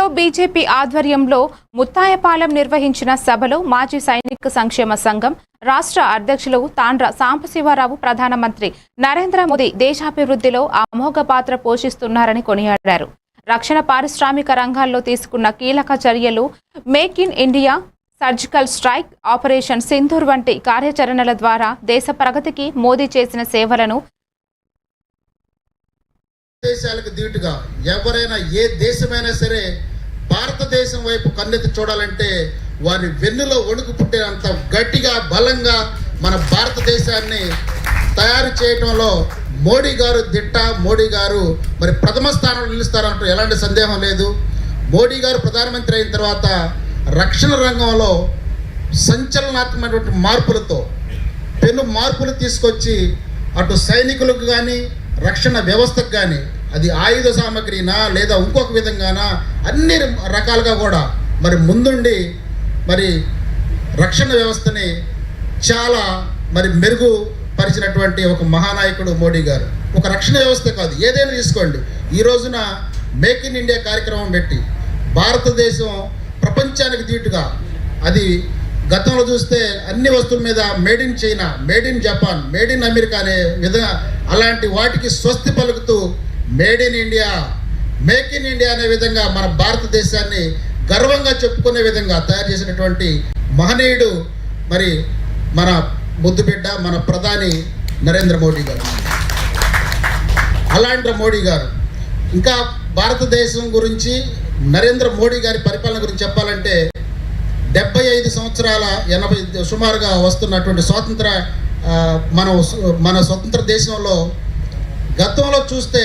నగరంలో బీజేపీ ఆధ్వర్యంలో ముత్తాయపాలెం నిర్వహించిన సభలో మాజీ సైనిక సంక్షేమ సంఘం రాష్ట్ర అధ్యక్షులు తాండ్ర సాంబశివరావు ప్రధానమంత్రి నరేంద్ర మోదీ దేశాభివృద్ధిలో అమోఘ పాత్ర పోషిస్తున్నారని కొనియాడారు. రక్షణ పారిశ్రామిక రంగాల్లో తీసుకున్న కీలక చర్యలు make in India surgical strike operation Sindoor వంటి కార్యాచరణల ద్వారా దేశ ప్రగతికి మోదీ చేసిన సేవలను దేశాలకు దీటుగా ఎవరైనా ఏ దేశమైనా సరే భారతదేశం వైపు కన్నెత్తి చూడాలంటే వారి వెన్నులో వణుకు పుట్టేంత గట్టిగా బలంగా మన భారతదేశాన్ని తయారు చేయడంలో మోడీ గారు దిట్ట మోడీ గారు మరి ప్రథమ స్థానంలో నిలుస్తారంటూ ఎలాంటి సందేహం లేదు. మోడీ గారు ప్రధానమంత్రి అయిన తర్వాత రక్షణ రంగంలో సంచలనాత్మకమైనటువంటి మార్పులతో పెను మార్పులు తీసుకొచ్చి అటు సైనికులకు కానీ రక్షణ వ్యవస్థకు కానీ అది ఆయుధ సామగ్రినా లేదా ఇంకొక విధంగానా అన్ని రకాలుగా కూడా మరి ముందుండి మరి రక్షణ వ్యవస్థని చాలా మరి మెరుగుపరిచినటువంటి ఒక మహానాయకుడు మోడీ గారు. ఒక రక్షణ వ్యవస్థ కాదు ఏదైనా తీసుకోండి. ఈ రోజున మేక్ ఇన్ ఇండియా కార్యక్రమం పెట్టి భారతదేశం ప్రపంచానికి దీటుగా అది గతంలో చూస్తే అన్ని వస్తువుల మీద made in China made in Japan made in America అనే విధంగా అలాంటి వాటికి స్వస్తి పలుకుతూ made in India make in India అనే విధంగా మన భారతదేశాన్ని గర్వంగా చెప్పుకునే విధంగా తయారు చేసినటువంటి మహనీయుడు మరి మన ముద్దుబిడ్డ మన ప్రధాని నరేంద్ర మోడీ గారు. అలాంటి మోడీ గారు. ఇంకా భారతదేశం గురించి నరేంద్ర మోడీ గారి పరిపాలన గురించి చెప్పాలంటే డెబ్బై ఐదు సంవత్సరాల ఎనభై సుమారుగా వస్తున్నటువంటి స్వాతంత్ర మనం మన స్వతంత్ర దేశంలో గతంలో చూస్తే